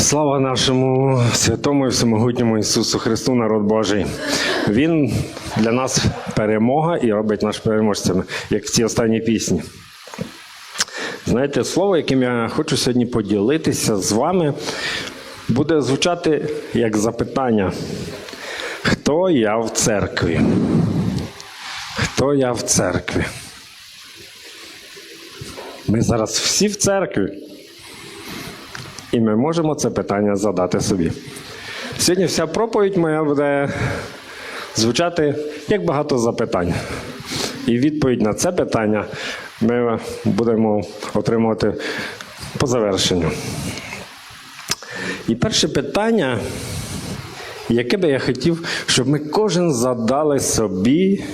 Слава нашому святому і всемогутньому Ісусу Христу, народ Божий. Він для нас перемога і робить нас переможцями, як в цій останній пісні. Знаєте, слово, яким я хочу сьогодні поділитися з вами, буде звучати як запитання: Хто я в церкві? Хто я в церкві? Ми зараз всі в церкві. І ми можемо це питання задати собі. Сьогодні вся проповідь моя буде звучати як багато запитань. І відповідь на це питання ми будемо отримувати по завершенню. І перше питання, яке би я хотів, щоб ми кожен задали собі,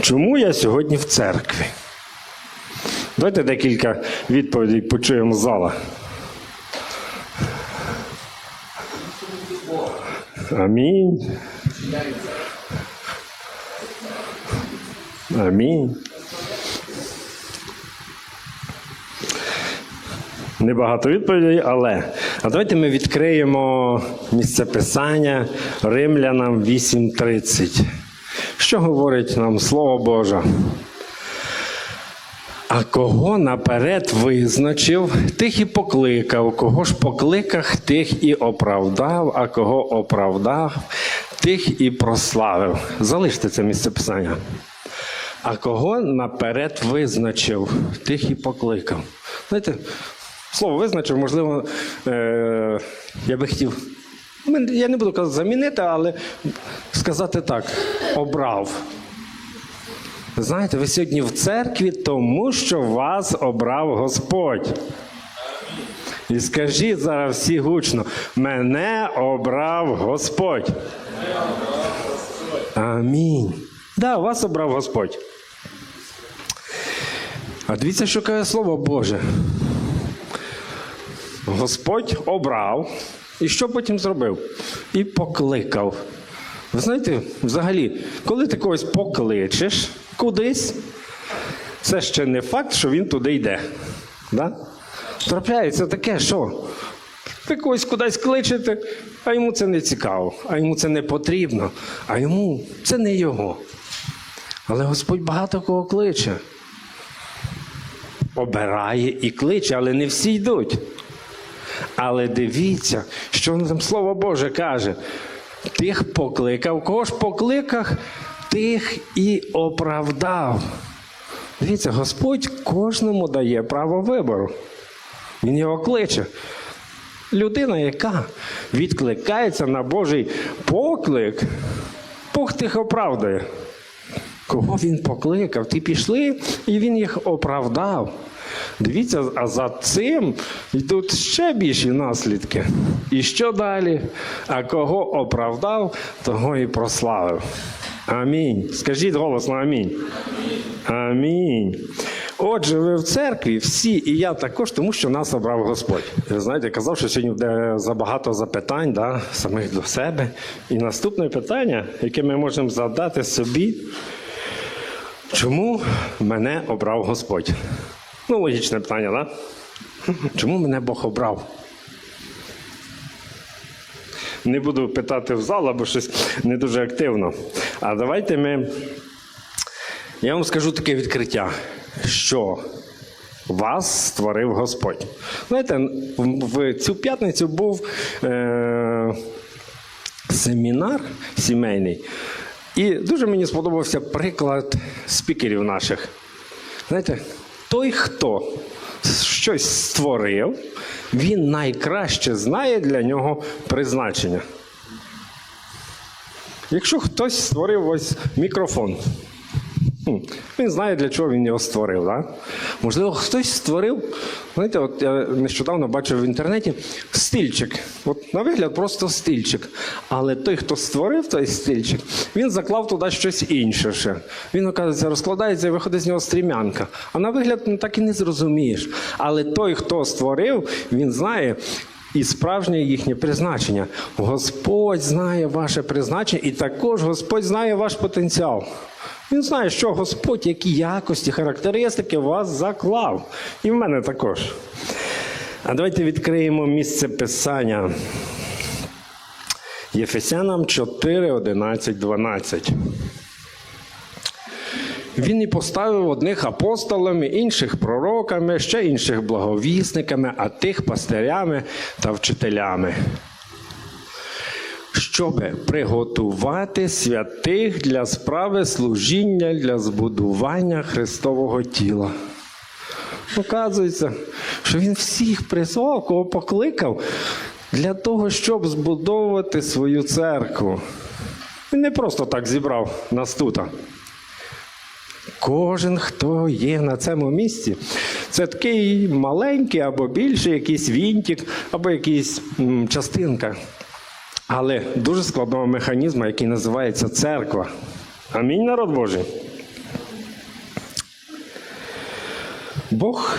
чому я сьогодні в церкві? Давайте декілька відповідей почуємо з зала. Амінь. Амінь. Небагато відповідей, але. А давайте ми відкриємо місце писання Римлянам 8.30. Що говорить нам Слово Боже? А кого наперед визначив, тих і покликав, кого ж покликав, тих і оправдав, а кого оправдав, тих і прославив. Залиште це місце писання. А кого наперед визначив, тих і покликав. Знаєте, слово визначив, можливо, е- я би хотів. Я не буду казати замінити, але сказати так: обрав. Знаєте, ви сьогодні в церкві, тому що вас обрав Господь. І скажіть зараз всі гучно: мене обрав Господь. Амінь. Да, вас обрав Господь. А дивіться, що каже Слово Боже. Господь обрав. І що потім зробив? І покликав. Ви знаєте, взагалі, коли ти когось покличеш кудись, це ще не факт, що він туди йде. Да? Трапляється таке, що ви когось кудись кличете, а йому це не цікаво, а йому це не потрібно, а йому це не його. Але Господь багато кого кличе. Обирає і кличе, але не всі йдуть. Але дивіться, що там Слово Боже каже. Тих покликав, кого ж покликав, тих і оправдав. Дивіться, Господь кожному дає право вибору. Він його кличе. Людина, яка відкликається на Божий поклик, Бог тих оправдує. Кого він покликав? Ті пішли, і він їх оправдав. Дивіться, а за цим йдуть ще більші наслідки. І що далі? А кого оправдав, того і прославив. Амінь. Скажіть голосно амінь. Амінь. Отже, ви в церкві всі, і я також, тому що нас обрав Господь. Знаєте, я казав, що сьогодні буде забагато запитань, да, самих до себе. І наступне питання, яке ми можемо задати собі, чому мене обрав Господь? Ну, логічне питання, так? Да? Чому мене Бог обрав? Не буду питати в зал, бо щось не дуже активно. А давайте ми. Я вам скажу таке відкриття, що вас створив Господь. Знаєте, в цю п'ятницю був е- семінар сімейний, і дуже мені сподобався приклад спікерів наших. Знаєте, той, хто щось створив, він найкраще знає для нього призначення. Якщо хтось створив ось мікрофон, він знає, для чого він його створив. Да? Можливо, хтось створив, знаєте, от я нещодавно бачив в інтернеті стильчик. От на вигляд просто стильчик. Але той, хто створив той стильчик, він заклав туди щось інше. ще. Він, оказується, розкладається і виходить з нього стрімянка. А на вигляд ну, так і не зрозумієш. Але той, хто створив, він знає. І справжнє їхнє призначення. Господь знає ваше призначення, і також Господь знає ваш потенціал. Він знає, що Господь, які якості, характеристики вас заклав. І в мене також. А давайте відкриємо місце писання. Єфесянам 4, 11, 12. Він і поставив одних апостолами, інших пророками, ще інших благовісниками, а тих пастирями та вчителями. Щоб приготувати святих для справи служіння для збудування Христового тіла. Оказується, що він всіх призвав, кого покликав, для того, щоб збудовувати свою церкву. Він не просто так зібрав нас тут. Кожен, хто є на цьому місці, це такий маленький або більший якийсь вінтик, або якийсь м, частинка. Але дуже складного механізму, який називається церква. Амінь, народ Божий. Бог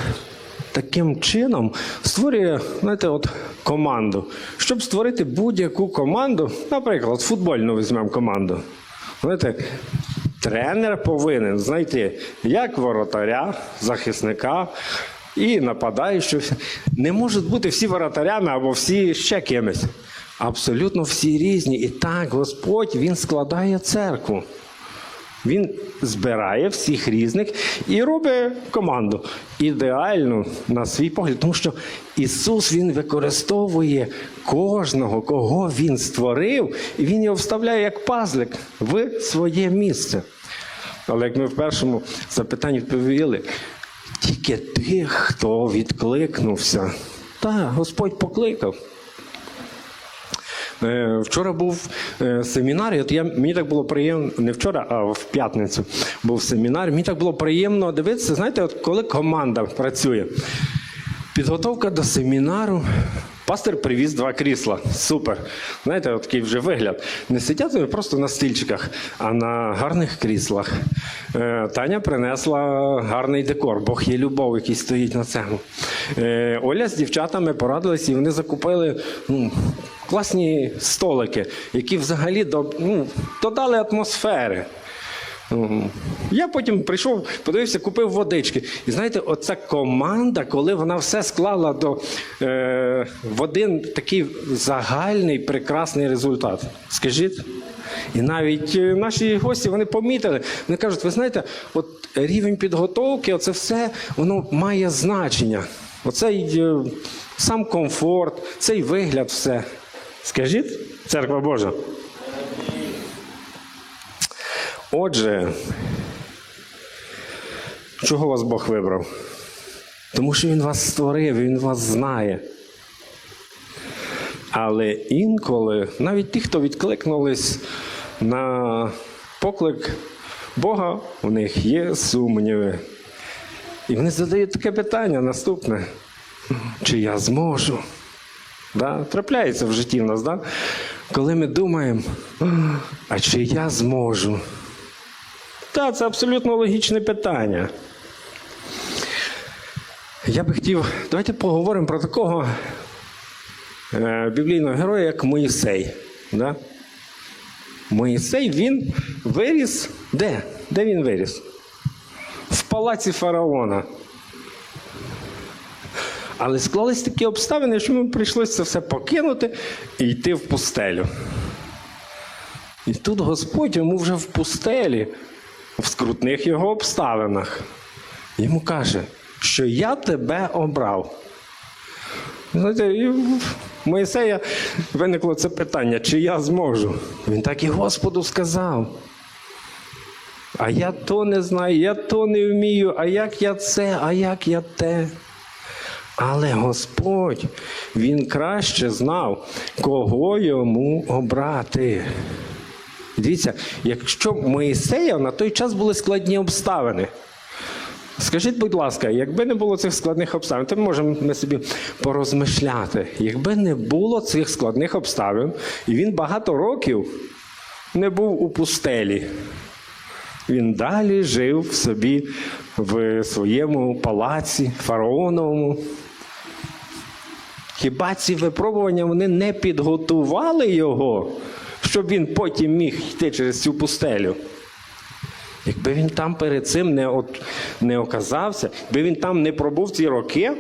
таким чином створює, знаєте, от команду. Щоб створити будь-яку команду, наприклад, футбольну візьмемо команду. Знаєте, тренер повинен знайти як воротаря, захисника і нападаючого. Не можуть бути всі воротарями або всі ще кимось. Абсолютно всі різні. І так Господь Він складає церкву. Він збирає всіх різних і робить команду ідеальну на свій погляд, тому що Ісус Він використовує кожного, кого Він створив, і Він його вставляє як пазлик в своє місце. Але як ми в першому запитанні відповіли, тільки тих, хто відкликнувся. Так, Господь покликав. Е, Вчора був е, семінар, от я, мені так було приємно, не вчора, а в п'ятницю був семінар. Мені так було приємно дивитися, знаєте, от коли команда працює. Підготовка до семінару. Пастор привіз два крісла. Супер. Знаєте, от такий вже вигляд. Не сидять вони просто на стільчиках, а на гарних кріслах. Е, Таня принесла гарний декор. Бог є любов, який стоїть на цьому. Оля з дівчатами порадилися, і вони закупили ну, класні столики, які взагалі ну, додали атмосфери. Я потім прийшов, подивився, купив водички. І знаєте, оця команда, коли вона все склала до, е, в один такий загальний прекрасний результат. Скажіть? І навіть е, наші гості вони помітили. Вони кажуть, ви знаєте, от рівень підготовки, оце все воно має значення. Оцей е, сам комфорт, цей вигляд, все. Скажіть, церква Божа. Отже, чого вас Бог вибрав? Тому що Він вас створив, Він вас знає. Але інколи навіть ті, хто відкликнулись на поклик Бога, у них є сумніви. І вони задають таке питання наступне: чи я зможу? Да? Трапляється в житті в нас, да? коли ми думаємо, а чи я зможу? Так, це абсолютно логічне питання. Я би хотів, давайте поговоримо про такого е, біблійного героя, як Моїсей. Да? Моїсей він виріс де? Де він виріс? В палаці фараона. Але склались такі обставини, що йому прийшлося це все покинути і йти в пустелю. І тут Господь йому вже в пустелі, в скрутних його обставинах, йому каже, що я тебе обрав. Знаєте, і в Моїсея виникло це питання, чи я зможу. Він так і Господу сказав. А я то не знаю, я то не вмію, а як я це, а як я те. Але Господь, Він краще знав, кого йому обрати. Дивіться, якщо Моїсея на той час були складні обставини. Скажіть, будь ласка, якби не було цих складних обставин, то ми можемо ми собі порозмишляти. Якби не було цих складних обставин, і він багато років не був у пустелі, він далі жив в собі в своєму палаці фараоновому. Хіба ці випробування вони не підготували його, щоб він потім міг йти через цю пустелю? Якби він там перед цим не, от, не оказався, якби він там не пробув ці роки,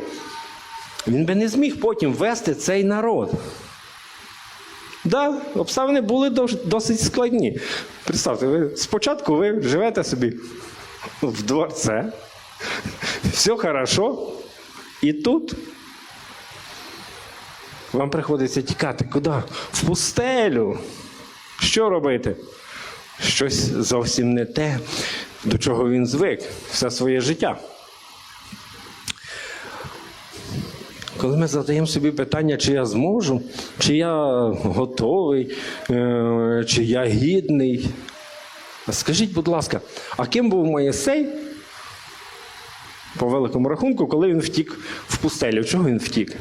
він би не зміг потім вести цей народ. Да, обставини були досить складні. Представте, ви спочатку ви живете собі в дворце, все хорошо, і тут вам приходиться тікати. Куди? В пустелю. Що робити? Щось зовсім не те, до чого він звик все своє життя. Коли ми задаємо собі питання, чи я зможу, чи я готовий, е, чи я гідний. Скажіть, будь ласка, а ким був Моєсей по великому рахунку, коли він втік в пустелю? Чого він втік?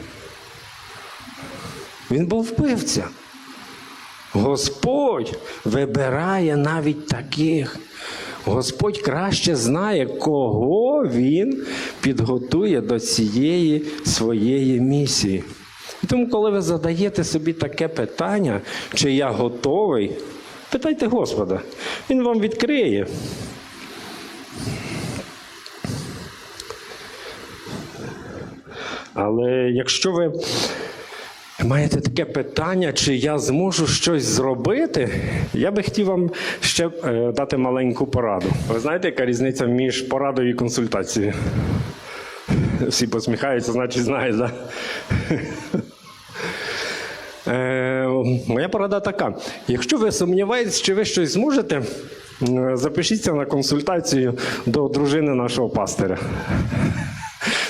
Він був вбивця. Господь вибирає навіть таких. Господь краще знає, кого він підготує до цієї своєї місії. І тому, коли ви задаєте собі таке питання, чи я готовий, питайте Господа, Він вам відкриє. Але якщо ви Маєте таке питання, чи я зможу щось зробити? Я би хотів вам ще е, дати маленьку пораду. Ви знаєте, яка різниця між порадою і консультацією? Всі посміхаються, значить знають, так? Е, моя порада така: якщо ви сумніваєтесь, чи ви щось зможете, е, запишіться на консультацію до дружини нашого пастиря.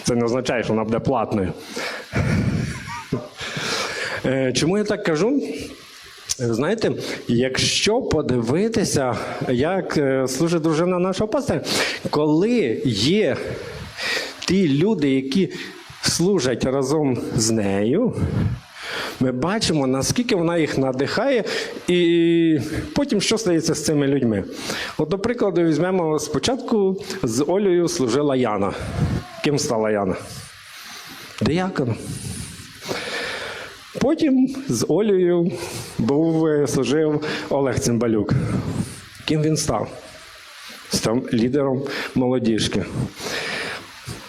Це не означає, що вона буде платною. Е, Чому я так кажу? Знаєте, якщо подивитися, як е, служить дружина нашого пастора, коли є ті люди, які служать разом з нею, ми бачимо, наскільки вона їх надихає, і потім що стається з цими людьми. От, до прикладу, візьмемо спочатку з Олею служила Яна. Ким стала Яна? Дияконом. Потім з Олею був, е, служив Олег Цимбалюк. Ким він став? Став лідером молодіжки.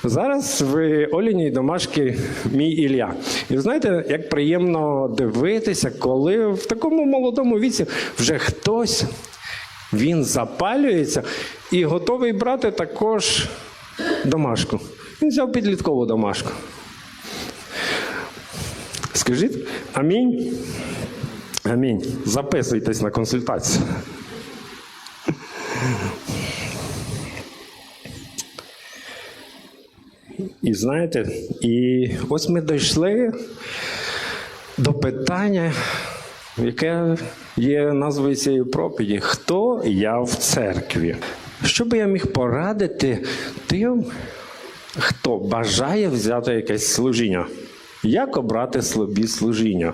Зараз в Оліній домашки мій Ілля. І знаєте, як приємно дивитися, коли в такому молодому віці вже хтось він запалюється і готовий брати також домашку. Він взяв підліткову домашку. Скажіть амінь. Амінь. Записуйтесь на консультацію. Знаєте, і ось ми дійшли до питання, яке є назвою цієї проповіді Хто я в церкві? Що би я міг порадити тим, хто бажає взяти якесь служіння? Як обрати собі служіння?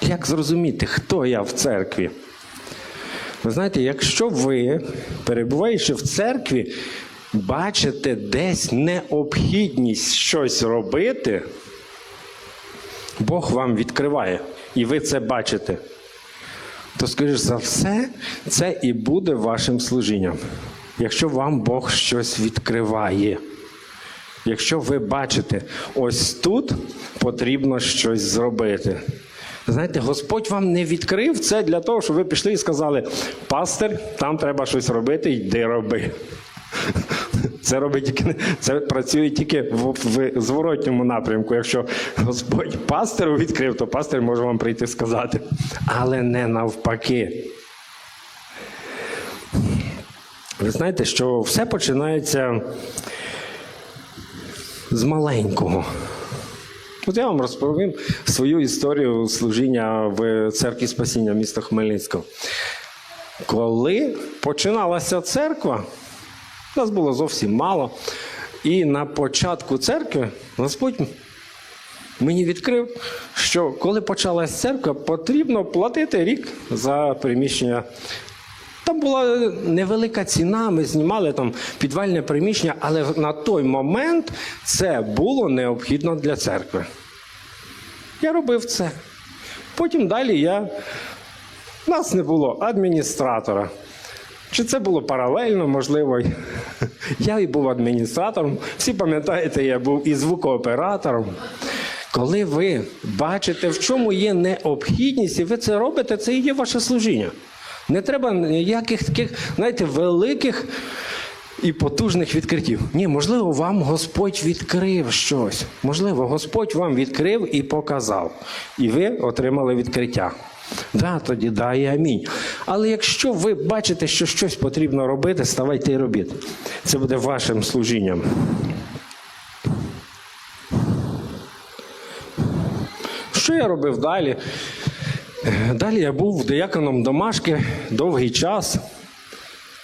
Як зрозуміти, хто я в церкві? Ви знаєте, якщо ви, перебуваючи в церкві, бачите десь необхідність щось робити, Бог вам відкриває, і ви це бачите, то, скоріш за все, це і буде вашим служінням. Якщо вам Бог щось відкриває. Якщо ви бачите, ось тут потрібно щось зробити. Знаєте, Господь вам не відкрив це для того, щоб ви пішли і сказали: пастир, там треба щось робити, йди роби. Це робить тільки це працює тільки в, в зворотньому напрямку. Якщо Господь пастиру відкрив, то пастир може вам прийти сказати. Але не навпаки. Ви знаєте, що все починається з маленького. От я вам розповім свою історію служіння в церкві спасіння міста Хмельницького. Коли починалася церква, нас було зовсім мало. І на початку церкви Господь мені відкрив, що коли почалась церква, потрібно платити рік за приміщення. Там була невелика ціна, ми знімали там підвальне приміщення, але на той момент це було необхідно для церкви. Я робив це. Потім далі я. У нас не було адміністратора. Чи це було паралельно, можливо, Я і був адміністратором. Всі пам'ятаєте, я був і звукооператором. Коли ви бачите, в чому є необхідність, і ви це робите, це і є ваше служіння. Не треба ніяких таких, знаєте, великих і потужних відкриттів. Ні, можливо, вам Господь відкрив щось. Можливо, Господь вам відкрив і показав. І ви отримали відкриття. Да, тоді да і амінь. Але якщо ви бачите, що щось потрібно робити, ставайте і робіть. Це буде вашим служінням. Що я робив далі? Е, Далі я був дияконом домашки довгий час.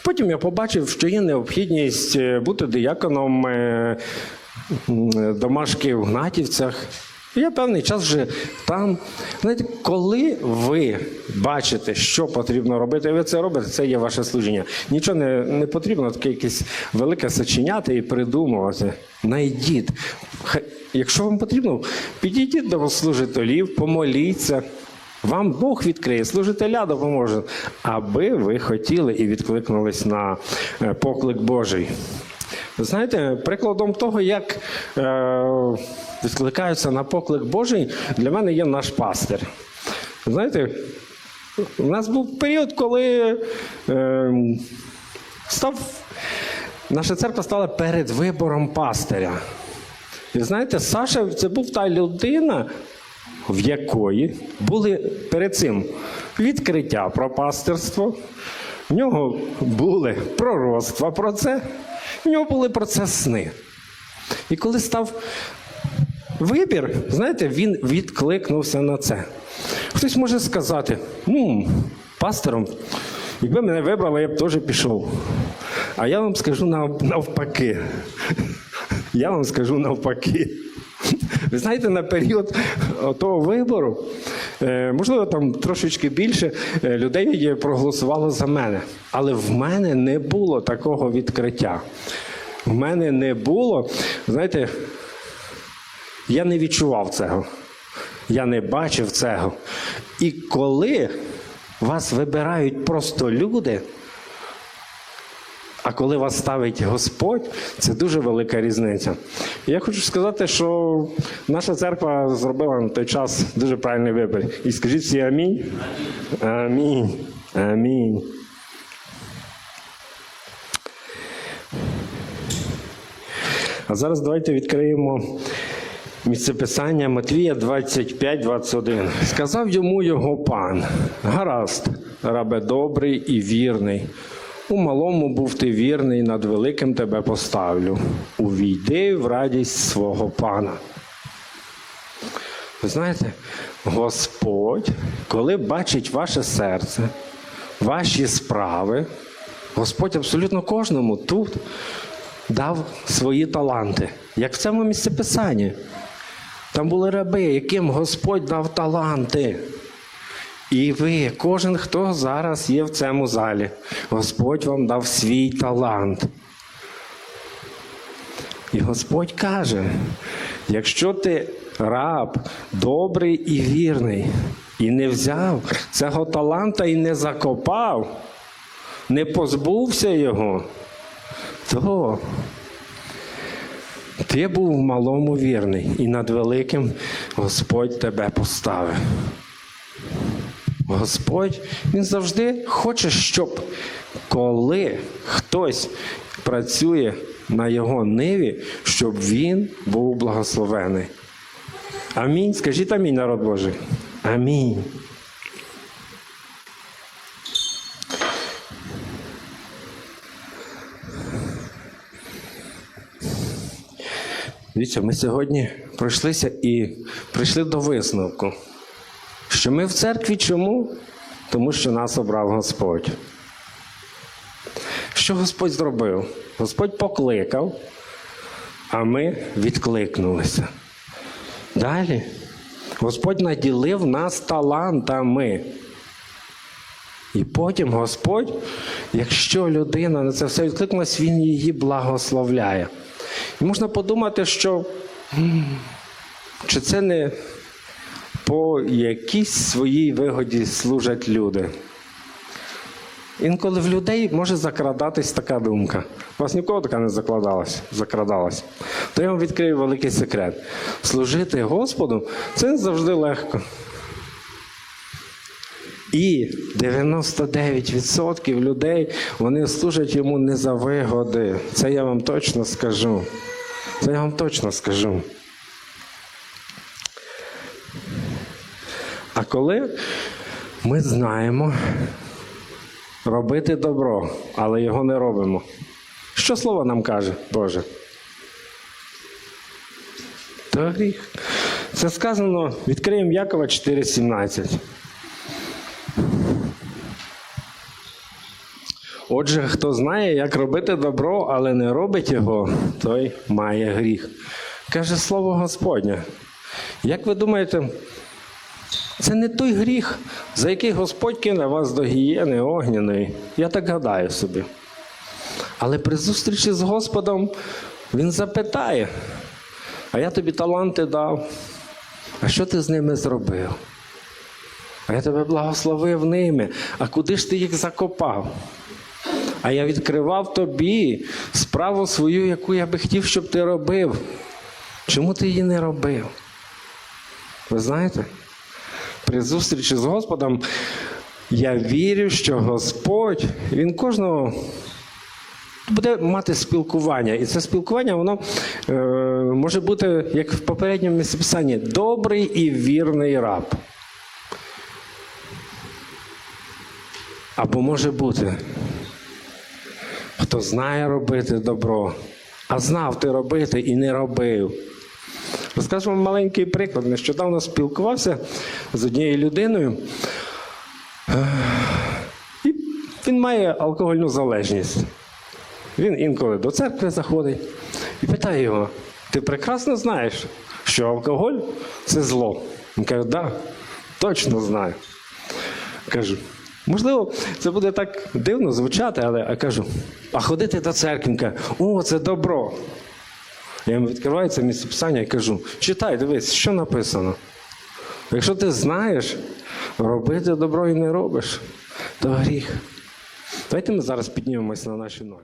Потім я побачив, що є необхідність е, бути дияконом е, домашки в Гнатівцях. Я певний час вже там. Знаєте, коли ви бачите, що потрібно робити, ви це робите, це є ваше служіння. Нічого не, не потрібно таке якесь велике сочиняти і придумувати. Найдіть. Якщо вам потрібно, підійдіть до служителів, помоліться. Вам Бог відкриє, служителя допоможе, аби ви хотіли і відкликнулись на е, поклик Божий. Знаєте, прикладом того, як е, відкликаються на поклик Божий, для мене є наш пастир. Знаєте, у нас був період, коли е, став, наша церква стала перед вибором пастиря. І знаєте, Саша це був та людина, в якої були перед цим відкриття про пастирство, в нього були пророцтва про це, в нього були про це сни. І коли став вибір, знаєте, він відкликнувся на це. Хтось може сказати: ну, пастором, якби мене вибрали, я б теж пішов. А я вам скажу навпаки. Я вам скажу навпаки. Ви знаєте, на період того вибору, можливо, там трошечки більше е, людей проголосувало за мене. Але в мене не було такого відкриття. В мене не було, знаєте, я не відчував цього. Я не бачив цього. І коли вас вибирають просто люди, а коли вас ставить Господь, це дуже велика різниця. Я хочу сказати, що наша церква зробила на той час дуже правильний вибір. І скажіть всі амінь. Амінь. Амінь. А зараз давайте відкриємо місцеписання Матвія 25, 21. Сказав йому його пан: Гаразд, рабе добрий і вірний. У малому був ти вірний, над великим тебе поставлю. Увійди в радість свого пана. Ви знаєте, Господь, коли бачить ваше серце, ваші справи, Господь абсолютно кожному тут дав свої таланти, як в цьому місцеписанні. Там були раби, яким Господь дав таланти. І ви, кожен, хто зараз є в цьому залі, Господь вам дав свій талант. І Господь каже: якщо ти раб добрий і вірний, і не взяв цього таланта і не закопав, не позбувся його, то ти був в малому вірний, і над великим Господь тебе поставив. Господь Він завжди хоче, щоб коли хтось працює на його ниві, щоб він був благословений. Амінь. Скажіть амінь, народ Божий. Амінь. Дивіться, ми сьогодні пройшлися і прийшли до висновку, що ми в церкві чому? Тому що нас обрав Господь. Що Господь зробив? Господь покликав, а ми відкликнулися. Далі Господь наділив нас талантами. І потім Господь, якщо людина на це все відкликнулась, Він її благословляє. І можна подумати, що чи це не по якійсь своїй вигоді служать люди. Інколи в людей може закрадатись така думка. У вас нікого така не закладалась, закрадалась. То я вам відкрию великий секрет. Служити Господу це не завжди легко. І 99% людей вони служать йому не за вигоди. Це я вам точно скажу. Це я вам точно скажу. А коли ми знаємо робити добро, але його не робимо. Що слово нам каже, Боже? То гріх. Це сказано, відкриємо Якова 4,17. Отже, хто знає, як робити добро, але не робить його, той має гріх. Каже слово Господнє. Як ви думаєте, це не той гріх, за який Господь кине вас до гієни огняної. Я так гадаю собі. Але при зустрічі з Господом Він запитає, а я тобі таланти дав, а що ти з ними зробив? А я тебе благословив ними, а куди ж ти їх закопав? А я відкривав тобі справу свою, яку я би хотів, щоб ти робив. Чому ти її не робив? Ви знаєте? При зустрічі з Господом я вірю, що Господь, Він кожного буде мати спілкування. І це спілкування, воно е, може бути, як в попередньому місцеписанні, добрий і вірний раб. Або може бути, хто знає робити добро, а знав ти робити і не робив. Розкажу вам маленький приклад. Нещодавно спілкувався з однією людиною. І він має алкогольну залежність. Він інколи до церкви заходить і питає його: ти прекрасно знаєш, що алкоголь це зло. Він каже, так, да, точно знаю. Кажу, можливо, це буде так дивно звучати, але я кажу, а ходити до церкви, о, це добро. Я йому відкриваю це місце писання і кажу: читай, дивись, що написано. Якщо ти знаєш, робити добро і не робиш, то гріх. Давайте ми зараз піднімемось на наші ноги.